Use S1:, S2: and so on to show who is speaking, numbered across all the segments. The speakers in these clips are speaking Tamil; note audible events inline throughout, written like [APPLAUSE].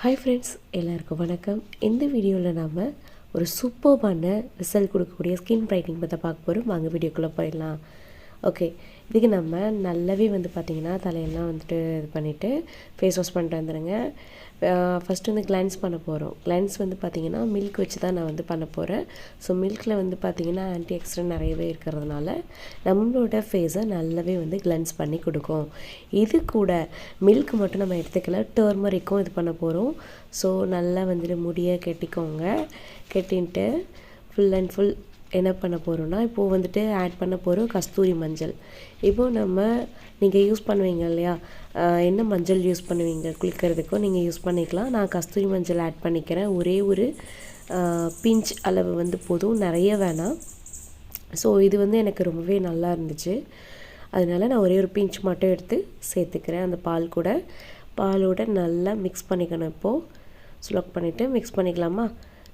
S1: ஹாய் ஃப்ரெண்ட்ஸ் எல்லாருக்கும் வணக்கம். இந்த வீடியோவில் நாம் ஒரு சூப்பர்பான ரிசல்ட் கொடுக்கக்கூடிய ஸ்கின் பிரைட்டிங் பற்றி பார்க்க போகிறோம் வாங்க வீடியோக்குள்ளே போயிடலாம். ஓகே இதுக்கு நம்ம நல்லாவே வந்து பார்த்திங்கன்னா தலையெல்லாம் வந்துட்டு இது பண்ணிவிட்டு ஃபேஸ் வாஷ் பண்ணிட்டு வந்துடுங்க ஃபஸ்ட்டு வந்து கிளான்ஸ் பண்ண போகிறோம் கிளான்ஸ் வந்து பார்த்திங்கன்னா மில்க் வச்சு தான் நான் வந்து பண்ண போகிறேன் ஸோ மில்கில் வந்து பார்த்திங்கன்னா ஆன்டி ஆக்சிடென்ட் நிறையவே இருக்கிறதுனால நம்மளோட ஃபேஸை நல்லாவே வந்து கிளென்ஸ் பண்ணி கொடுக்கும். இது கூட மில்க் மட்டும் நம்ம எடுத்துக்கல டர்மரிக்கும் இது பண்ண போகிறோம் ஸோ நல்லா வந்துட்டு முடியை கெட்டிக்கோங்க. கெட்டின்ட்டு ஃபுல் அண்ட் ஃபுல் என்ன பண்ண போகிறோன்னா இப்போது வந்துட்டு ஆட் பண்ண போகிறோம் கஸ்தூரி மஞ்சள். இப்போது நம்ம நீங்கள் யூஸ் பண்ணுவீங்க இல்லையா? என்ன மஞ்சள் யூஸ் பண்ணுவீங்க? குளிக்கிறதுக்கும் நீங்கள் யூஸ் பண்ணிக்கலாம். நான் கஸ்தூரி மஞ்சள் ஆட் பண்ணிக்கிறேன். ஒரே ஒரு பிஞ்ச் அளவு வந்து போதும். நிறைய வேணாம். ஸோ இது வந்து எனக்கு ரொம்பவே நல்லா இருந்துச்சு. அதனால நான் ஒரே ஒரு பிஞ்ச் மட்டும் எடுத்து சேர்த்துக்கிறேன். அந்த பால் கூட. பாலோட நல்லா மிக்ஸ் பண்ணிக்கணும் இப்போது ஸ்லோக் பண்ணிவிட்டு மிக்ஸ் பண்ணிக்கலாமா?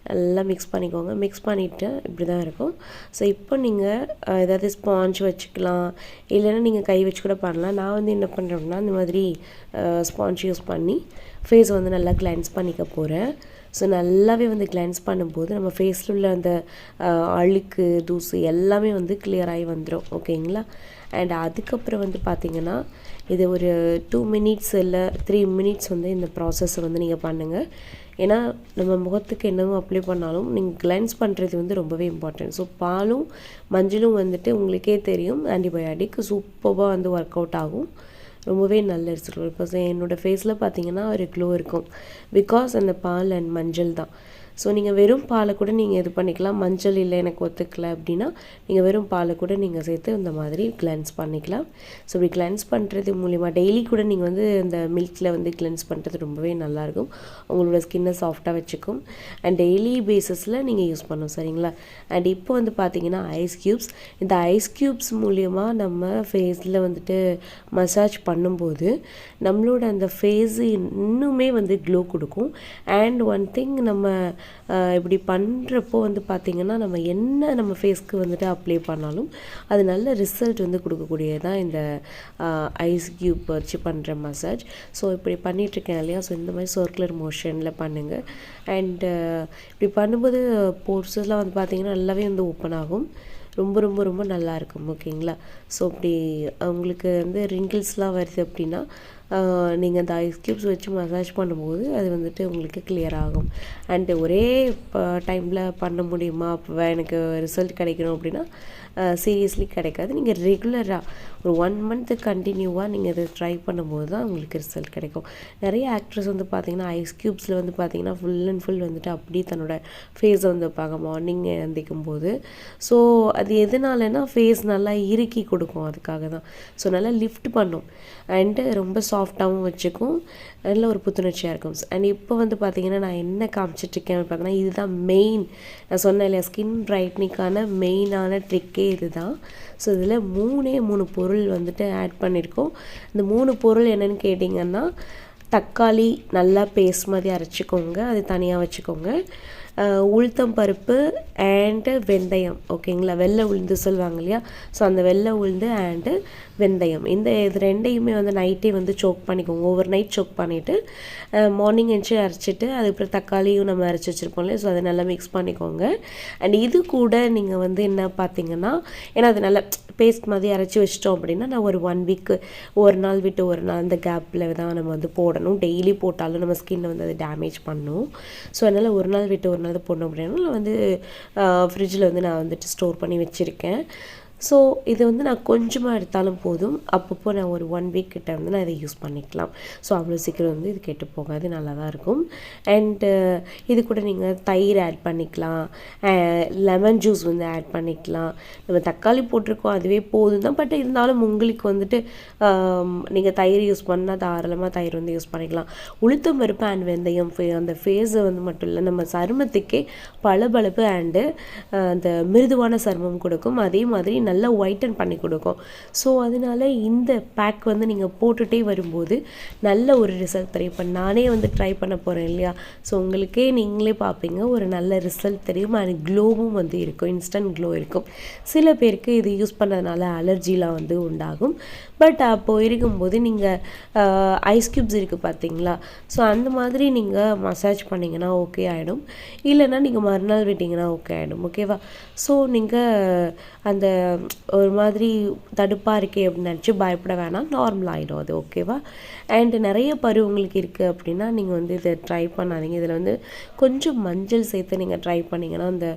S1: நல்லா மிக்ஸ் பண்ணிக்கோங்க. மிக்ஸ் பண்ணிவிட்டு இப்படி தான் இருக்கும். ஸோ இப்போ நீங்கள் ஏதாவது ஸ்பாஞ்ச் வச்சுக்கலாம். இல்லைன்னா நீங்கள் கை வச்சு கூட பண்ணலாம். நான் வந்து என்ன பண்ணுறேன்னா இந்த மாதிரி ஸ்பாஞ்ச் யூஸ் பண்ணி ஃபேஸ் வந்து நல்லா கிளென்ஸ் பண்ணிக்க போகிறேன் ஸோ நல்லாவே வந்து கிளென்ஸ் பண்ணும்போது நம்ம ஃபேஸில் உள்ள அந்த அழுக்கு தூசு எல்லாமே வந்து கிளியராகி வந்துடும் ஓகேங்களா அண்ட் அதுக்கப்புறம் வந்து பார்த்தீங்கன்னா இது ஒரு டூ மினிட்ஸ் இல்லை த்ரீ மினிட்ஸ் வந்து இந்த ப்ராசஸை வந்து நீங்கள் பண்ணுங்கள் ஏன்னா நம்ம முகத்துக்கு என்னவோ அப்ளை பண்ணாலும் நீங்கள் கிளென்ஸ் பண்ணுறது வந்து ரொம்பவே இம்பார்ட்டன்ட் ஸோ பாலும் மஞ்சளும் வந்துட்டு உங்களுக்கே தெரியும் ஆன்டிபயோட்டிக் சூப்பராக வந்து ஒர்க் அவுட் ஆகும். ரொம்பவே நல்ல ரிசல்ட் இப்போ என்னோடய ஃபேஸில் பார்த்தீங்கன்னா ஒரு க்ளோ இருக்கும். பிகாஸ் அந்த பால் அண்ட் மஞ்சள் தான். ஸோ நீங்கள் வெறும் பாலை கூட நீங்கள் இது பண்ணிக்கலாம். மஞ்சள் இல்லை எனக்கு ஒத்துக்கல அப்படின்னா நீங்கள் வெறும் பாலை கூட நீங்கள் சேர்த்து இந்த மாதிரி கிளென்ஸ் பண்ணிக்கலாம். ஸோ இப்படி கிளென்ஸ் பண்ணுறது மூலிமா டெய்லி கூட நீங்கள் வந்து இந்த மில்கில் வந்து கிளென்ஸ் பண்ணுறது ரொம்பவே நல்லாயிருக்கும். உங்களோட ஸ்கின்னை சாஃப்டாக வச்சுக்கும். அண்ட் டெய்லி பேஸஸில் நீங்கள் யூஸ் பண்ணணும் சரிங்களா? அண்ட் இப்போ வந்து பார்த்தீங்கன்னா ஐஸ் க்யூப்ஸ் இந்த ஐஸ் க்யூப்ஸ் மூலிமா நம்ம ஃபேஸில் வந்துட்டு மசாஜ் பண்ணும்போது நம்மளோட அந்த ஃபேஸ் இன்னுமே வந்து க்ளோ கொடுக்கும். அண்ட் ஒன் திங் நம்ம இப்படி பண்ணுறப்போ வந்து பார்த்திங்கன்னா நம்ம என்ன நம்ம ஃபேஸ்க்கு வந்துட்டு அப்ளை பண்ணாலும் அது நல்ல ரிசல்ட் வந்து கொடுக்கக்கூடியதான் இந்த ஐஸ் க்யூப் வச்சு பண்ணுற மசாஜ் ஸோ இப்படி பண்ணிகிட்ருக்கேன் இல்லையா? ஸோ இந்த மாதிரி சர்க்குலர் மோஷனில் பண்ணுங்கள் அண்டு இப்படி பண்ணும்போது போர்ஸஸ்லாம் வந்து பார்த்திங்கன்னா நல்லாவே வந்து ஓப்பன் ஆகும். ரொம்ப ரொம்ப ரொம்ப நல்லா இருக்கும். ஓகேங்களா ஸோ அப்படி உங்களுக்கு வந்து ரிங்கிள்ஸ்லாம் வருது அப்படின்னா நீங்கள் அந்த ஐஸ் க்யூப்ஸ் வச்சு மசாஜ் பண்ணும்போது அது வந்துட்டு உங்களுக்கு கிளியர் ஆகும். அண்டு ஒரே டைமில் பண்ண முடியுமா? அப்போ எனக்கு ரிசல்ட் கிடைக்கணும் அப்படின்னா சீரியஸ்லி கிடைக்காது. நீங்கள் ரெகுலராக ஒரு ஒன் மந்த்து கண்டினியூவாக நீங்கள் இதை ட்ரை பண்ணும்போது தான் உங்களுக்கு ரிசல்ட் கிடைக்கும். நிறைய ஆக்ட்ரஸ் வந்து பார்த்தீங்கன்னா ஐஸ் க்யூப்ஸில் வந்து பார்த்தீங்கன்னா ஃபுல் அண்ட் ஃபுல் வந்துட்டு அப்படியே தன்னோட ஃபேஸை வந்து வைப்பாங்க. மார்னிங் எந்திக்கும் போது ஸோ அது எதனாலனா ஃபேஸ் நல்லா இறுக்கி கொடுக்கும். அதுக்காக தான். ஸோ நல்லா லிஃப்ட் பண்ணும். அண்டு ரொம்ப சாஃப்டாகவும் வச்சுக்கும். நல்ல ஒரு புத்துணர்ச்சியாக இருக்கும். அண்ட் இப்போ வந்து பார்த்தீங்கன்னா நான் என்ன காமிச்சிட்ருக்கேன் பார்த்தீங்கன்னா இதுதான் மெயின் நான் சொன்னேன் இல்லையா ஸ்கின் பிரைட்னிக்கான மெயினான ட்ரிக்கே இதுதான். ஸோ இதில் மூணே மூணு பொருள் வந்துட்டு ஆட் பண்ணியிருக்கோம் இந்த மூணு பொருள் என்னன்னு கேட்டிங்கன்னா தக்காளி நல்லா பேஸ்ட் மாதிரி அரைச்சிக்கோங்க. அது தனியாக வச்சுக்கோங்க. உளுத்தம் பருப்பு அண்டு வெந்தயம். ஓகேங்களா வெள்ளை உளுந்து சொல்லுவாங்க இல்லையா? ஸோ அந்த வெள்ளை உளுந்து அண்டு வெந்தயம். இந்த இது ரெண்டையுமே வந்து நைட்டே வந்து சோக் பண்ணிக்கோங்க. ஓவர் நைட் சோக் பண்ணிவிட்டு மார்னிங் எழுந்து அரைச்சிட்டு அதுக்கப்புறம் தக்காளியும் நம்ம அரைச்சி வச்சுருப்போம் இல்லையா? ஸோ அதை நல்லா மிக்ஸ் பண்ணிக்கோங்க. அண்ட் இது கூட நீங்கள் வந்து என்ன பார்த்தீங்கன்னா ஏன்னா அது நல்லா பேஸ்ட் மாதிரி அரைச்சி வச்சிட்டோம் அப்படின்னா நான் ஒரு ஒன் வீக்கு ஒரு நாள் விட்டு ஒரு நாள் அந்த கேப்பில் தான் நம்ம வந்து போடணும். டெய்லி போட்டாலும் நம்ம ஸ்கின்னை வந்து அது டேமேஜ் பண்ணும். ஸோ அதனால் ஒரு நாள் விட்டு ஒரு நாள் பொண்ணு அப்படின்னா நான் வந்து ஃப்ரிட்ஜில் வந்து நான் வந்துட்டு ஸ்டோர் பண்ணி வச்சுருக்கேன். ஸோ இது வந்து நான் கொஞ்சமாக எடுத்தாலும் போதும். அப்பப்போ நான் ஒரு ஒன் வீக் கிட்ட வந்து நான் இதை யூஸ் பண்ணிக்கலாம். ஸோ அவ்வளோ சீக்கிரம் வந்து இது கெட்டு போகாது நல்லா தான் இருக்கும் அண்டு இது கூட நீங்கள் தயிர் ஆட் பண்ணிக்கலாம். லெமன் ஜூஸ் வந்து ஆட் பண்ணிக்கலாம். நம்ம தக்காளி போட்டிருக்கோம் அதுவே போதும் தான் பட் இருந்தாலும் உங்களுக்கு வந்துட்டு நீங்கள் தயிர் யூஸ் பண்ணால் தாராளமாக தயிர் வந்து யூஸ் பண்ணிக்கலாம். உளுத்தம் பருப்பு அண்ட் வெந்தயம் ஃபே- அந்த ஃபேஸை வந்து மட்டும் இல்லை. நம்ம சருமத்துக்கே பளபளப்பு அண்டு அந்த மிருதுவான சருமம் கொடுக்கும். அதே மாதிரி நல்லா ஒயிட்டன் பண்ணி கொடுக்கும். ஸோ அதனால இந்த பேக் வந்து நீங்கள் போட்டுகிட்டே வரும்போது நல்ல ஒரு ரிசல்ட் தெரியும். இப்போ நானே வந்து ட்ரை பண்ண போகிறேன் இல்லையா? ஸோ உங்களுக்கே நீங்களே பார்ப்பீங்க ஒரு நல்ல ரிசல்ட் தெரியும். அண்ட் க்ளோவும் வந்து இருக்கும். இன்ஸ்டன்ட் க்ளோ இருக்கும். சில பேருக்கு இது யூஸ் பண்ணதுனால அலர்ஜிலாம் வந்து உண்டாகும். பட் அப்போது இருக்கும்போது நீங்கள் ஐஸ் க்யூப்ஸ் இருக்குது பார்த்தீங்களா ஸோ அந்த மாதிரி நீங்கள் மசாஜ் பண்ணிங்கன்னா ஓகே ஆகிடும் இல்லைன்னா நீங்கள் மறுநாள் விட்டிங்கன்னா ஓகே ஆகிடும் ஓகேவா ஸோ நீங்கள் அந்த ஒரு மாதிரி தடுப்பாக இருக்கே அப்படின்னு நினச்சி பயப்பட வேணாம். நார்மல் ஆகிடும் அது ஓகேவா அண்டு நிறைய பரு உங்களுக்கு இருக்குது அப்படின்னா நீங்கள் வந்து இதை ட்ரை பண்ணாதீங்க. இதில் வந்து கொஞ்சம் மஞ்சள் சேர்த்து நீங்கள் ட்ரை பண்ணிங்கன்னா அந்த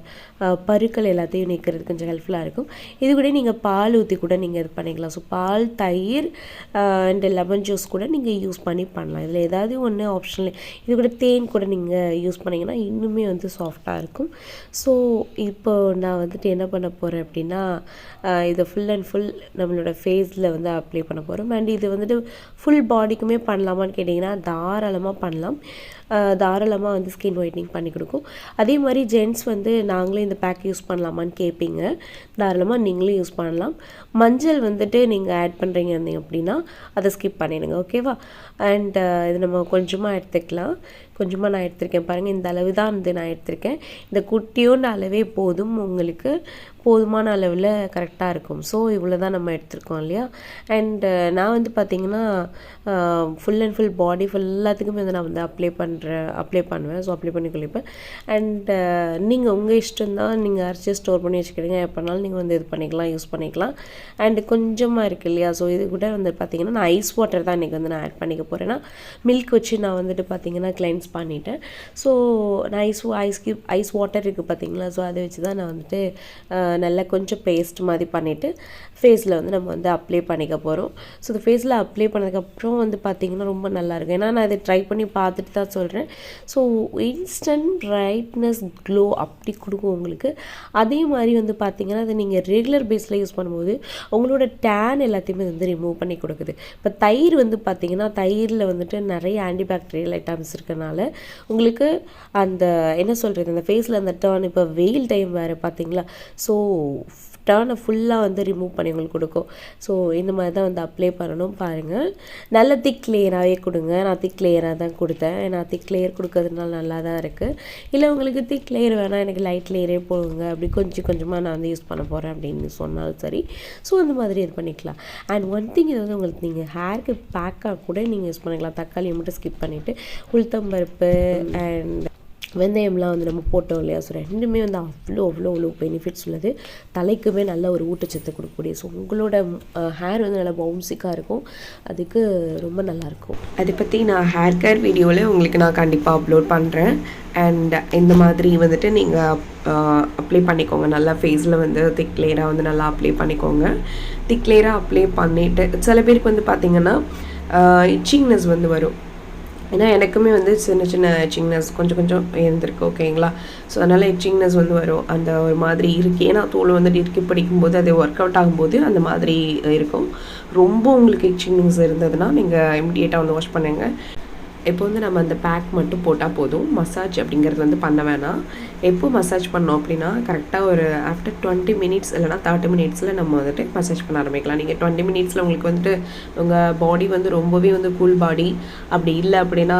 S1: பருக்கள் எல்லாத்தையும் நீக்கிறது கொஞ்சம் ஹெல்ப்ஃபுல்லாக இருக்கும். இது கூட நீங்கள் பால் ஊற்றி கூட நீங்கள் இது பண்ணிக்கலாம். ஸோ பால் தயிர் அண்ட் லெமன் ஜூஸ் கூட நீங்கள் யூஸ் பண்ணி பண்ணலாம். இதில் ஏதாவது ஒன்று ஆப்ஷனில் இது கூட தேன் கூட நீங்கள் யூஸ் பண்ணிங்கன்னா இன்னுமே வந்து சாஃப்டாக இருக்கும். ஸோ இப்போ நான் வந்துட்டு என்ன பண்ண போகிறேன் அப்படின்னா அஹ், இதை ஃபுல் அண்ட் ஃபுல் நம்மளோட ஃபேஸில் வந்து அப்ளை பண்ண போகிறோம் அண்ட் இது வந்துட்டு ஃபுல் பாடிக்குமே பண்ணலாமான்னு கேட்டிங்கன்னா தாராளமாக பண்ணலாம். தாராளமாக வந்து ஸ்கின் ஒயிட்னிங் பண்ணி கொடுக்கும். அதே மாதிரி ஜென்ட்ஸ் வந்து நாங்களே இந்த பேக் யூஸ் பண்ணலாமான்னு கேட்பீங்க தாராளமாக நீங்களும் யூஸ் பண்ணலாம். மஞ்சள் வந்துட்டு நீங்கள் ஆட் பண்ணுறீங்க இருந்தீங்க அப்படின்னா அதை ஸ்கிப் பண்ணிடுங்க ஓகேவா அண்ட் இது நம்ம கொஞ்சமாக எடுத்துக்கலாம். கொஞ்சமாக நான் எடுத்திருக்கேன் பாருங்கள் இந்த அளவு தான் வந்து நான் எடுத்திருக்கேன். இந்த குட்டியோண்டு அளவே போதும் உங்களுக்கு. போதுமான அளவில் கரெக்டாக இருக்கும். ஸோ இவ்வளோ தான் நம்ம எடுத்துருக்கோம் இல்லையா? அண்டு நான் வந்து பார்த்திங்கன்னா full and full body full எல்லாத்துக்குமே வந்து நான் வந்து அப்ளை பண்ணுறேன் அப்ளை பண்ணுவேன். ஸோ அப்ளை பண்ணி கொள்ளிப்பேன் அண்டு நீங்கள் உங்கள் இஷ்டம் தான் நீங்கள் அரைச்சி ஸ்டோர் பண்ணி வச்சுக்கிறீங்க. எப்போனாலும் நீங்கள் வந்து இது பண்ணிக்கலாம் யூஸ் பண்ணிக்கலாம். அண்டு கொஞ்சமாக இருக்குது இல்லையா? ஸோ இது கூட வந்து பார்த்திங்கன்னா நான் ஐஸ் வாட்டர் தான் இன்றைக்கி வந்து நான் ஆட் பண்ணிக்க போகிறேன்னா மில்க் வச்சு நான் வந்துட்டு பார்த்திங்கன்னா கிளைன்ஸ் பண்ணிட்டேன். ஸோ நான் ice ice cube ice water இருக்குது பார்த்தீங்களா ஸோ அதை வச்சு தான் நான் வந்துட்டு நல்லா கொஞ்சம் பேஸ்ட் மாதிரி பண்ணிவிட்டு ஃபேஸில் வந்து நம்ம வந்து அப்ளை பண்ணிக்க போகிறோம் ஸோ இந்த ஃபேஸில் அப்ளை பண்ணதுக்கப்புறம் வந்து பார்த்திங்கன்னா ரொம்ப நல்லாயிருக்கும். ஏன்னா நான் இதை ட்ரை பண்ணி பார்த்துட்டு தான் சொல்கிறேன் ஸோ இன்ஸ்டன்ட் பிரைட்னஸ் க்ளோ அப்படி கொடுக்கும் உங்களுக்கு. அதே மாதிரி வந்து பார்த்திங்கன்னா அதை நீங்கள் ரெகுலர் பேஸில் யூஸ் பண்ணும்போது உங்களோட டேன் எல்லாத்தையுமே வந்து ரிமூவ் பண்ணி கொடுக்குது. இப்போ தயிர் வந்து பார்த்திங்கன்னா தயிரில் வந்துட்டு நிறைய ஆன்டிபாக்டீரியல் ஐட்டம்ஸ் இருக்கனால உங்களுக்கு அந்த என்ன சொல்கிறது அந்த ஃபேஸில் அந்த டர்ன் இப்போ வெயில் டைம் வேறு பார்த்தீங்களா ஸோ டர்னை ஃபுல்லாக வந்து ரிமூவ் பண்ணி உங்களுக்கு கொடுக்கும். ஸோ இந்த மாதிரி தான் வந்து அப்ளை பண்ணணும். பாருங்கள் நல்ல திக் லேயராகவே கொடுங்க. நான் திக் லேயராக தான் கொடுத்தேன். நான் திக் லேயர் கொடுக்கறதுனால நல்லா தான் இருக்குது இல்லை உங்களுக்கு திக் லேயர் வேணால் எனக்கு லைட் லேயரே போடுங்க. அப்படி கொஞ்சம் கொஞ்சமாக நான் வந்து யூஸ் பண்ண போகிறேன் அப்படின்னு சொன்னாலும் சரி. ஸோ அந்த மாதிரி இது பண்ணிக்கலாம். அண்ட் ஒன் திங் இது வந்து உங்களுக்கு நீங்கள் ஹேருக்கு பேக்காக கூட நீங்கள் யூஸ் பண்ணிக்கலாம். தக்காளியை மட்டும் ஸ்கிப் பண்ணிவிட்டு உளுத்தம்பருப்பு அண்ட் வெந்தயம்லாம் வந்து நம்ம போட்டோம் இல்லையா ஸோ ரெண்டுமே வந்து அவ்வளோ அவ்வளோ அவ்வளோ பெனிஃபிட்ஸ் உள்ளது. தலைக்குமே நல்ல ஒரு ஊட்டச்சத்து கொடுக்கக்கூடிய ஸோ உங்களோட ஹேர் வந்து நல்லா பவுன்சிக்காக இருக்கும். அதுக்கு ரொம்ப நல்லாயிருக்கும்.
S2: அதை பற்றி நான் ஹேர் கேர் வீடியோவில் உங்களுக்கு நான் கண்டிப்பாக அப்லோட் பண்ணுறேன் அண்ட் இந்த மாதிரி வந்துட்டு நீங்கள் அப்ளை பண்ணிக்கோங்க. நல்லா ஃபேஸில் வந்து திக் லேயராக வந்து நல்லா அப்ளை பண்ணிக்கோங்க. திக் லேயராக அப்ளை பண்ணிவிட்டு சில பேருக்கு வந்து பார்த்திங்கன்னா இச்சிங்னஸ் வந்து வரும். ஏன்னா எனக்குமே வந்து சின்ன சின்ன இச்சிங்னஸ் கொஞ்சம் கொஞ்சம் இருந்திருக்கு ஓகேங்களா? ஸோ அதனால் இச்சிங்னஸ் வந்து வரும். அந்த ஒரு மாதிரி இருக்கு. ஏன்னா தோல் வந்துட்டு இறுக்கி பிடிக்கும்போது அது ஒர்க் அவுட் ஆகும்போது அந்த மாதிரி இருக்கும். ரொம்ப உங்களுக்கு இச்சிங்னஸ் இருந்ததுன்னா நீங்கள் இமிடியேட்டாக வந்து வாஷ் பண்ணுங்கள் இப்போ வந்து நம்ம அந்த பேக் மட்டும் போட்டால் போதும். மசாஜ் அப்படிங்கிறது வந்து பண்ண வேணாம். எப்போ மசாஜ் பண்ணோம் அப்படின்னா கரெக்டாக ஒரு ஆஃப்டர் டுவெண்ட்டி மினிட்ஸ் இல்லைனா தேர்ட்டி மினிட்ஸில் நம்ம வந்துட்டு மசாஜ் பண்ண ஆரம்பிக்கலாம். நீங்கள் டுவெண்ட்டி மினிட்ஸில் உங்களுக்கு வந்துட்டு உங்கள் பாடி வந்து ரொம்பவே வந்து கூல் பாடி அப்படி இல்லை அப்படின்னா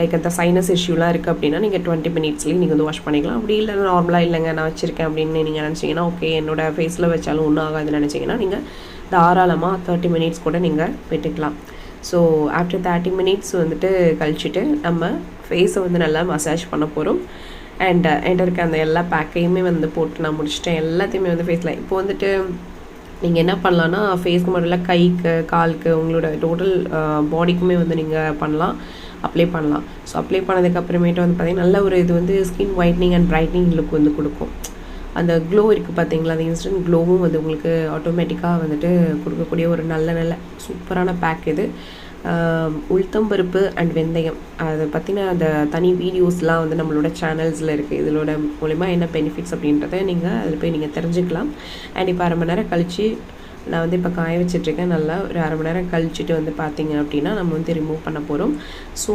S2: லைக் அந்த சைனஸ் இஷ்யூலாம் இருக்குது அப்படின்னா நீங்கள் டுவெண்ட்டி மினிட்ஸ்லேயும் நீங்கள் வந்து வாஷ் பண்ணிக்கலாம். அப்படி இல்லை நார்மலாக இல்லைங்க நான் வச்சுருக்கேன் அப்படின்னு நீங்கள் நினச்சிங்கன்னா ஓகே என்னோடய ஃபேஸில் வச்சாலும் ஒன்றும் ஆகாதுன்னு நினச்சிங்கன்னா நீங்கள் தாராளமாக தேர்ட்டி மினிட்ஸ் கூட நீங்கள் விட்டுக்கலாம் ஸோ ஆஃப்டர் தேர்ட்டி மினிட்ஸ் வந்துட்டு கழிச்சிட்டு நம்ம ஃபேஸை வந்து நல்லா மசாஜ் பண்ண போகிறோம் அண்ட் uh, என்கிட்ட இருக்க அந்த எல்லா பேக்கையுமே வந்து போட்டு நான் முடிச்சிட்டேன். எல்லாத்தையுமே வந்து ஃபேஸில் இப்போ வந்துட்டு நீங்கள் என்ன பண்ணலான்னா ஃபேஸ்க்கு மட்டும் இல்லை கைக்கு காலுக்கு உங்களோட டோட்டல் பாடிக்குமே uh, வந்து நீங்கள் பண்ணலாம். அப்ளை பண்ணலாம். ஸோ அப்ளை பண்ணதுக்கப்புறமேட்டு வந்து பார்த்திங்கன்னா நல்ல ஒரு இது வந்து skin whitening and brightening look வந்து கொடுக்கும். அந்த க்ளோ இருக்குது பார்த்தீங்களா அந்த இன்ஸ்டன்ட் க்ளோவும் வந்து உங்களுக்கு ஆட்டோமேட்டிக்காக வந்துட்டு கொடுக்கக்கூடிய ஒரு நல்ல நல்ல சூப்பரான பேக் இது. உளுத்தம்பருப்பு அண்ட் வெந்தயம். அதை பற்றின அந்த தனி வீடியோஸ்லாம் வந்து நம்மளோட சேனல்ஸில் இருக்குது இதோட மூலிமா என்ன பெனிஃபிட்ஸ் அப்படின்றத நீங்கள் அதில் போய் நீங்கள் தெரிஞ்சுக்கலாம். அண்ட் இப்போ அரை மணி நேரம் கழித்து நான் வந்து இப்போ காய வச்சிட்ருக்கேன். நல்லா ஒரு அரை மணி நேரம் கழிச்சிட்டு வந்து பார்த்தீங்க அப்படின்னா நம்ம வந்து ரிமூவ் பண்ண போகிறோம் ஸோ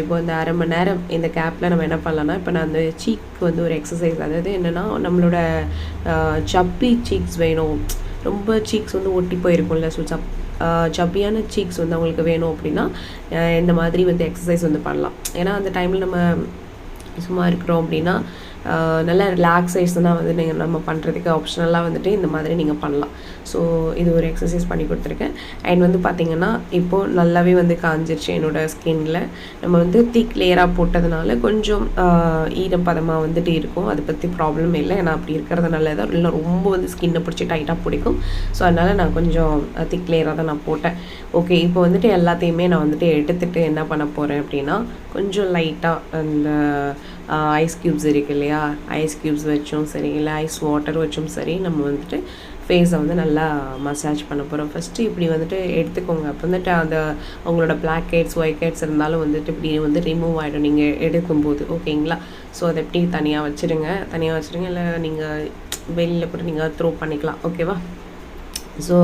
S2: இப்போ இந்த அரை மணி நேரம் இந்த கேப்பில் நம்ம என்ன பண்ணலாம்னா இப்போ நான் அந்த சீக் வந்து ஒரு எக்ஸசைஸ் அதாவது என்னென்னா நம்மளோட சப்பி சீக்ஸ் வேணும். ரொம்ப சீக்ஸ் வந்து ஒட்டி போயிருக்கும்ல ஸோ சப் சப்பியான சீக்ஸ் வந்து அவங்களுக்கு வேணும் அப்படின்னா இந்த மாதிரி வந்து எக்ஸசைஸ் வந்து பண்ணலாம். ஏன்னா அந்த டைமில் நம்ம சும்மா இருக்கிறோம் அப்படின்னா நல்ல ரிலாக்ஸேஷனாக வந்து நீங்கள் நம்ம பண்ணுறதுக்கு ஆப்ஷனலாக வந்துட்டு இந்த மாதிரி நீங்கள் பண்ணலாம். ஸோ இது ஒரு எக்ஸசைஸ் பண்ணி கொடுத்துருக்கேன். அண்ட் வந்து பார்த்திங்கன்னா இப்போது நல்லாவே வந்து காஞ்சிருச்சு என்னோடய ஸ்கின்னில் நம்ம வந்து திக் லேயராக போட்டதுனால கொஞ்சம் ஈரம் பதமாக வந்துட்டு இருக்கும். அதை பற்றி ப்ராப்ளம் இல்லை. ஏன்னா அப்படி இருக்கிறதுனால தான் இல்லை ரொம்ப வந்து ஸ்கின்னை பிடிச்சி டைட்டாக பிடிக்கும். ஸோ அதனால் நான் கொஞ்சம் திக் லேயராக தான் நான் போட்டேன். ஓகே இப்போ வந்துட்டு எல்லாத்தையுமே நான் வந்துட்டு எடுத்துட்டு என்ன பண்ண போகிறேன் அப்படின்னா கொஞ்சம் லைட்டாக அந்த ஐஸ் க்யூப்ஸ் இருக்கு இல்லையா? ஐஸ் க்யூப்ஸ் வச்சும் சரி இல்லை ஐஸ் வாட்டர் வச்சும் சரி நம்ம வந்துட்டு ஃபேஸை வந்து நல்லா மசாஜ் பண்ண போகிறோம் ஃபஸ்ட்டு இப்படி வந்துட்டு எடுத்துக்கோங்க. அப்போ வந்துட்டு அந்த உங்களோட பிளாக் ஹெட்ஸ் ஒயிட் ஹெட்ஸ் இருந்தாலும் வந்துட்டு இப்படி வந்து ரிமூவ் ஆகிடும் நீங்கள் எடுக்கும்போது. ஓகேங்களா ஸோ அதை எப்படி தனியாக வச்சுடுங்க தனியாக வச்சுடுங்க இல்லை நீங்கள் வெளியில் கூட நீங்கள் த்ரோ பண்ணிக்கலாம். ஓகேவா ஸோ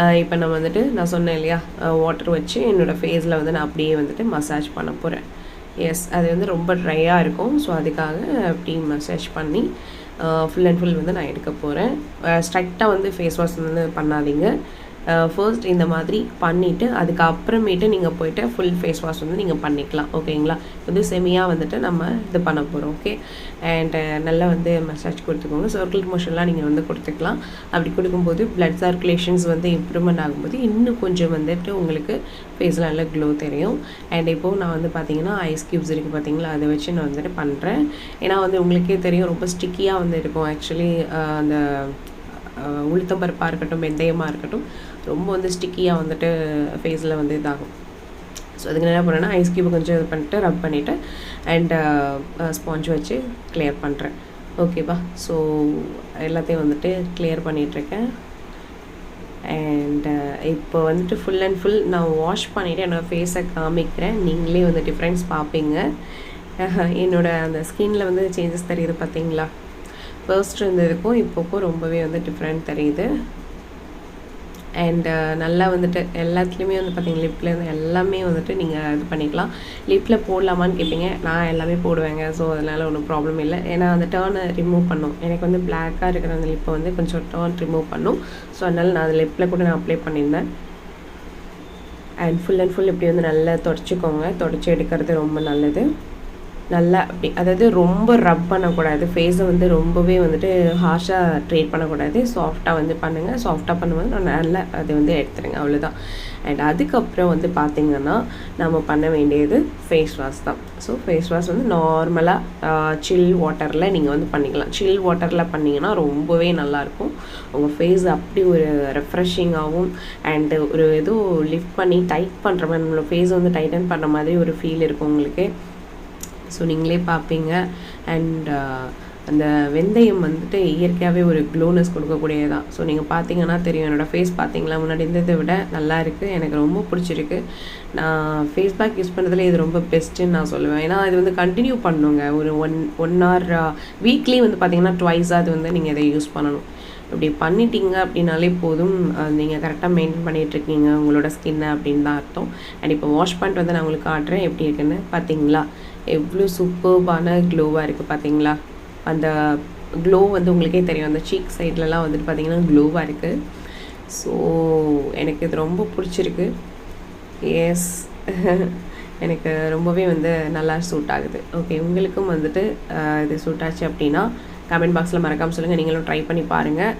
S2: uh, இப்போ நான் வந்துட்டு நான் சொன்னேன் இல்லையா uh, வாட்டர் வச்சு என்னோடய ஃபேஸில் வந்து நான் அப்படியே வந்துட்டு மசாஜ் பண்ண போகிறேன் எஸ் அது வந்து ரொம்ப ட்ரையாக இருக்கும். ஸோ அதுக்காக அப்படி மசாஜ் பண்ணி ஃபுல் அண்ட் ஃபுல் வந்து நான் எடுக்க போகிறேன் ஸ்ட்ரெக்டாக uh, வந்து ஃபேஸ் வாஷ் வந்து பண்ணாதீங்க. ஃபர்ஸ்ட் இந்த மாதிரி பண்ணிவிட்டு அதுக்கப்புறமேட்டு நீங்கள் போயிட்டு ஃபுல் ஃபேஸ் வாஷ் வந்து நீங்கள் பண்ணிக்கலாம் ஓகேங்களா? வந்து செமியாக வந்துட்டு நம்ம இது பண்ண போகிறோம் ஓகே அண்ட் நல்லா வந்து மசாஜ் கொடுத்துக்கோங்க. சர்க்கிள் மோஷன்லாம் நீங்கள் வந்து கொடுத்துக்கலாம். அப்படி கொடுக்கும்போது ப்ளட் சர்க்குலேஷன்ஸ் வந்து இம்ப்ரூவ்மெண்ட் ஆகும்போது இன்னும் கொஞ்சம் வந்துட்டு உங்களுக்கு ஃபேஸில் நல்ல க்ளோ தெரியும். அண்ட் இப்போது நான் வந்து பார்த்தீங்கன்னா ஐஸ் க்யூப்ஸ் இருக்குது பார்த்தீங்களா அதை வச்சு நான் வந்துட்டு பண்ணுறேன் ஏன்னா வந்து உங்களுக்கே தெரியும் ரொம்ப ஸ்டிக்கியாக வந்து இருக்கும். ஆக்சுவலி அந்த உளுத்தம்பருப்பாக உளுத்தம் பருப்பாக இருக்கட்டும் வெந்தயமாக இருக்கட்டும் ரொம்ப வந்து ஸ்டிக்கியாக வந்துட்டு ஃபேஸில் வந்து இதாகும். ஸோ அதுக்கு நான் என்ன பண்ணேன்னா ஐஸ் க்யூப் கொஞ்சம் இது பண்ணிட்டு ரப் பண்ணிவிட்டு அண்ட் ஸ்பாஞ்ச் வச்சு கிளியர் பண்ணுறேன் ஓகேவா ஸோ எல்லாத்தையும் வந்துட்டு கிளியர் பண்ணிகிட்ருக்கேன் அண்ட் uh, இப்போ வந்துட்டு ஃபுல் அண்ட் ஃபுல் நான் வாஷ் பண்ணிவிட்டு என்னோடய ஃபேஸை காமிக்கிறேன். நீங்களே வந்து டிஃப்ரென்ஸ் பார்ப்பீங்க. [LAUGHS] என்னோடய அந்த ஸ்கின்ல வந்து சேஞ்சஸ் தெரியுது பார்த்தீங்களா? ஃபர்ஸ்ட் இருந்ததுக்கும் இப்போக்கும் ரொம்பவே வந்து டிஃப்ரெண்ட் தெரியுது. அண்ட் uh, நல்லா வந்துட்டு எல்லாத்துலேயுமே வந்து பார்த்தீங்கன்னா லிப்பில் இருந்து எல்லாமே வந்துட்டு நீங்கள் இது பண்ணிக்கலாம். லிப்பில் போடலாமான்னு கேட்பீங்க நான் எல்லாமே போடுவேங்க. ஸோ அதனால் ஒன்றும் ப்ராப்ளம் இல்லை. ஏன்னா அந்த டேர்னை ரிமூவ் பண்ணும். எனக்கு வந்து பிளாக்காக இருக்கிற அந்த லிப்பை வந்து கொஞ்சம் டேர்ன் ரிமூவ் பண்ணும். ஸோ அதனால் நான் அது லிப்பில் கூட நான் அப்ளை பண்ணியிருந்தேன். அண்ட் ஃபுல் அண்ட் ஃபுல் இப்படி வந்து நல்லா தொடச்சிக்கோங்க. தொடச்சி எடுக்கிறது ரொம்ப நல்லது. நல்லா அப்படி அதாவது ரொம்ப ரப் பண்ணக்கூடாது. ஃபேஸை வந்து ரொம்பவே வந்துட்டு ஹார்ஷாக ட்ரீட் பண்ணக்கூடாது. சாஃப்டாக வந்து பண்ணுங்கள் சாஃப்டாக பண்ணும்போது நான் நல்லா அதை வந்து எடுத்துருங்க. அவ்வளோதான் அண்ட் அதுக்கப்புறம் வந்து பார்த்திங்கன்னா நம்ம பண்ண வேண்டியது ஃபேஸ் வாஷ் தான். ஸோ ஃபேஸ் வாஷ் வந்து நார்மலாக சில் வாட்டரில் நீங்கள் வந்து பண்ணிக்கலாம். சில் வாட்டரில் பண்ணிங்கன்னா ரொம்பவே நல்லாயிருக்கும். உங்கள் ஃபேஸ் அப்படி ஒரு ரெஃப்ரெஷிங்காகவும் அண்டு ஒரு ஏதோ லிஃப்ட் பண்ணி டைட் பண்ணுற மாதிரி நம்மளோட ஃபேஸ் வந்து டைட்டன் பண்ணுற மாதிரி ஒரு ஃபீல் இருக்கும் உங்களுக்கு. ஸோ நீங்களே பார்ப்பீங்க. அண்ட் uh, அந்த வெந்தயம் வந்துட்டு இயற்கையாகவே ஒரு க்ளோனஸ் கொடுக்கக்கூடியதான் ஸோ நீங்கள் பார்த்தீங்கன்னா தெரியும். என்னோடய ஃபேஸ் பார்த்தீங்களா? முன்னாடி இருந்ததை விட நல்லா இருக்குது எனக்கு ரொம்ப பிடிச்சிருக்கு. நான் ஃபேஸ் பேக் யூஸ் பண்ணுறதுல இது ரொம்ப பெஸ்ட்டுன்னு நான் சொல்லுவேன். ஏன்னா இது வந்து கண்டினியூ பண்ணுங்க. ஒரு ஒன் ஒன் ஹவர் வீக்லி வந்து பார்த்தீங்கன்னா ட்வைஸ் அது வந்து நீங்கள் இதை யூஸ் பண்ணணும். இப்படி பண்ணிட்டீங்க அப்படின்னாலே போதும். நீங்கள் கரெக்டாக மெயின்டைன் பண்ணிகிட்ருக்கீங்க உங்களோட ஸ்கின்னை அப்படின்னு தான் அர்த்தம். அண்ட் இப்போ வாஷ் பண்ணிட்டு வந்து நான் உங்களுக்கு காட்டுறேன். எப்படி இருக்குன்னு. பார்த்தீங்களா? எவ்வளோ சூப்பர்பான க்ளோவாக இருக்குது பார்த்தீங்களா அந்த க்ளோ வந்து உங்களுக்கே தெரியும். அந்த சீக் சைட்லலாம் வந்துட்டு பார்த்தீங்கன்னா க்ளோவாக இருக்குது ஸோ எனக்கு இது ரொம்ப பிடிச்சிருக்கு. எஸ் [LAUGHS] எனக்கு ரொம்பவே வந்து நல்லா சூட் ஆகுது. ஓகே உங்களுக்கும் வந்துட்டு இது சூட் ஆச்சு அப்படின்னா கமெண்ட் பாக்ஸில் மறக்காமல் சொல்லுங்கள் நீங்களும் ட்ரை பண்ணி பாருங்கள்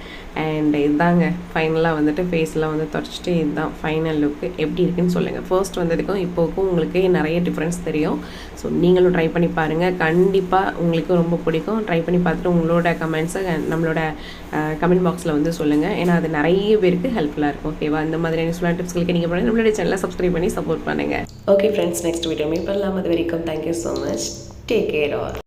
S2: அண்ட் இதுதாங்க ஃபைனலாக வந்துட்டு ஃபேஸ்லாம் வந்து தொடச்சிட்டு இதுதான் ஃபைனல் லுக்கு எப்படி இருக்குன்னு சொல்லுங்கள் ஃபர்ஸ்ட் வந்ததுக்கும் இப்போக்கும் உங்களுக்கு நிறைய டிஃப்ரென்ஸ் தெரியும். ஸோ நீங்களும் ட்ரை பண்ணி பாருங்கள் கண்டிப்பாக உங்களுக்கு ரொம்ப பிடிக்கும். ட்ரை பண்ணி பார்த்துட்டு உங்களோட கமெண்ட்ஸை நம்மளோட கமெண்ட் பாக்ஸில் வந்து சொல்லுங்கள் ஏன்னா அது நிறைய பேருக்கு ஹெல்ப்ஃபுல்லாக இருக்கும். ஓகேவா இந்த மாதிரி யூஸ்ஃபுல்லான டிப்ஸ்களுக்கு நீங்கள் பண்ணி நம்மளோட சேனலை சப்ஸ்கிரைப் பண்ணி சப்போர்ட் பண்ணுங்கள் okay friends next video meet பண்ணலாம். அது வரைக்கும் thank you so much take care all